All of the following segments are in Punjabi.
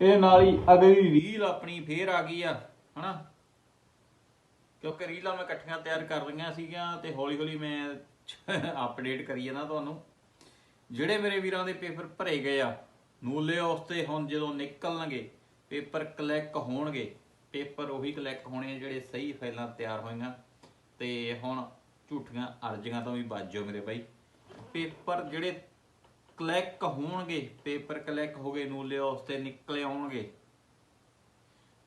ਇਹ ਨਾਲ ਹੀ ਅਗਲੀ ਰੀਲ ਆਪਣੀ ਫੇਰ ਆ ਗਈ ਆ, ਹਨਾ? ਕਿਉਂਕਿ ਰੀਲਾਂ ਮੈਂ ਇਕੱਠੀਆਂ ਤਿਆਰ ਕਰ ਰਹੀਆਂ ਸੀਗੀਆਂ ਤੇ ਹੌਲੀ ਹੌਲੀ ਮੈਂ ਅਪਡੇਟ ਕਰੀ ਜਾਣਾ ਤੁਹਾਨੂੰ। ਜਿਹੜੇ ਮੇਰੇ ਵੀਰਾਂ ਦੇ ਪੇਪਰ ਭਰੇ ਗਏ ਆ, ਨੂਲੇ ਉਸ ਤੇ ਹੁਣ ਜਦੋਂ ਨਿਕਲਣਗੇ, ਪੇਪਰ ਕਲੈਕ ਹੋਣਗੇ, ਪੇਪਰ ਉਹੀ ਕਲੈਕ ਹੋਣੇ ਆ ਜਿਹੜੇ ਸਹੀ ਫਾਈਲਾਂ ਤਿਆਰ ਹੋਈਆਂ ਤੇ ਹੁਣ ਝੂਠੀਆਂ ਅਰਜ਼ੀਆਂ ਤੋਂ ਵੀ ਬਾਜੋ ਮੇਰੇ ਬਾਈ। ਪੇਪਰ ਜਿਹੜੇ ਕਲਿੱਕ ਹੋਣਗੇ, ਪੇਪਰ ਕਲਿੱਕ ਹੋ ਗਏ, ਨੂਲੇ ਉਸ ਤੇ ਨਿਕਲੇ ਆਉਣਗੇ।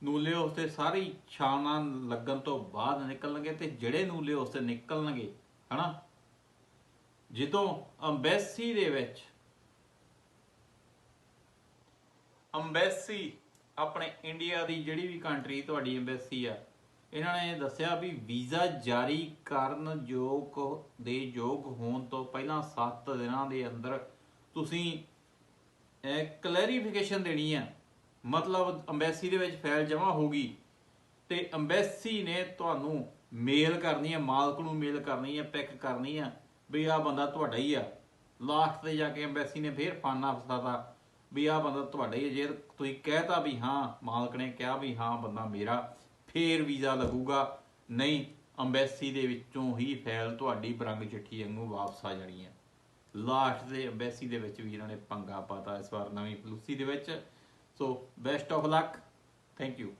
ਨੂਲੇ ਉਸ ਤੇ ਸਾਰੀ ਛਾਣਾ ਲੱਗਣ ਤੋਂ ਬਾਅਦ ਨਿਕਲਣਗੇ ਤੇ ਜਿਹੜੇ ਨੂਲੇ ਉਸ ਤੇ ਨਿਕਲਣਗੇ, ਹਨਾ? ਜਦੋਂ ਅੰਬੈਸੀ ਦੇ ਵਿੱਚ ਅੰਬੈਸੀ ਆਪਣੇ ਇੰਡੀਆ ਦੀ ਜਿਹੜੀ ਵੀ ਕੰਟਰੀ ਤੁਹਾਡੀ ਅੰਬੈਸੀ ਆ, ਇਹਨਾਂ ਨੇ ਦੱਸਿਆ ਵੀ ਵੀਜ਼ਾ ਜਾਰੀ ਕਰਨ ਯੋਗ, ਦੇ ਯੋਗ ਹੋਣ ਤੋਂ ਪਹਿਲਾਂ 7 ਦਿਨਾਂ ਦੇ ਅੰਦਰ ਤੁਸੀਂ ਕਲੈਰੀਫਿਕੇਸ਼ਨ ਦੇਣੀ ਆ। ਮਤਲਬ ਅੰਬੈਸੀ ਦੇ ਵਿੱਚ ਫਾਈਲ ਜਮ੍ਹਾਂ ਹੋਗੀ ਤੇ ਅੰਬੈਸੀ ਨੇ ਤੁਹਾਨੂੰ ਮੇਲ ਕਰਨੀ ਹੈ ਮਾਲਕ ਨੂੰ ਮੇਲ ਕਰਨੀ ਹੈ ਪਿਕ ਕਰਨੀ ਹੈ ਵੀ ਆਹ ਬੰਦਾ ਤੁਹਾਡਾ ਹੀ ਆ। ਲਾਸਟ ਤੇ ਜਾ ਕੇ ਅੰਬੈਸੀ ਨੇ ਫੇਰ ਫਾਨਾ ਫਸਾਤਾ ਵੀ ਆਹ ਬੰਦਾ ਤੁਹਾਡਾ ਹੀ ਹੈ ਜੇ ਤੁਸੀਂ ਕਹਿਤਾ ਵੀ ਹਾਂ, ਮਾਲਕ ਨੇ ਕਿਹਾ ਵੀ ਹਾਂ, ਬੰਦਾ ਮੇਰਾ, ਫੇਰ ਵੀਜ਼ਾ ਲੱਗੂਗਾ। ਨਹੀਂ, ਅੰਬੈਸੀ ਦੇ ਵਿੱਚੋਂ ਹੀ ਫਾਈਲ ਤੁਹਾਡੀ ਬਰੰਗ ਚਿੱਠੀ ਵਾਂਗੂ ਵਾਪਸ ਆ ਜਾਣੀ ਹੈ ਲਾਸਟ ਦੇ ਅੰਬੈਸੀ ਦੇ ਵਿੱਚ ਵੀ ਇਹਨਾਂ ਨੇ ਪੰਗਾ ਪਾਤਾ ਇਸ ਵਾਰ ਨਵੀਂ ਪਲੂਸੀ ਦੇ ਵਿੱਚ। So best of luck thank you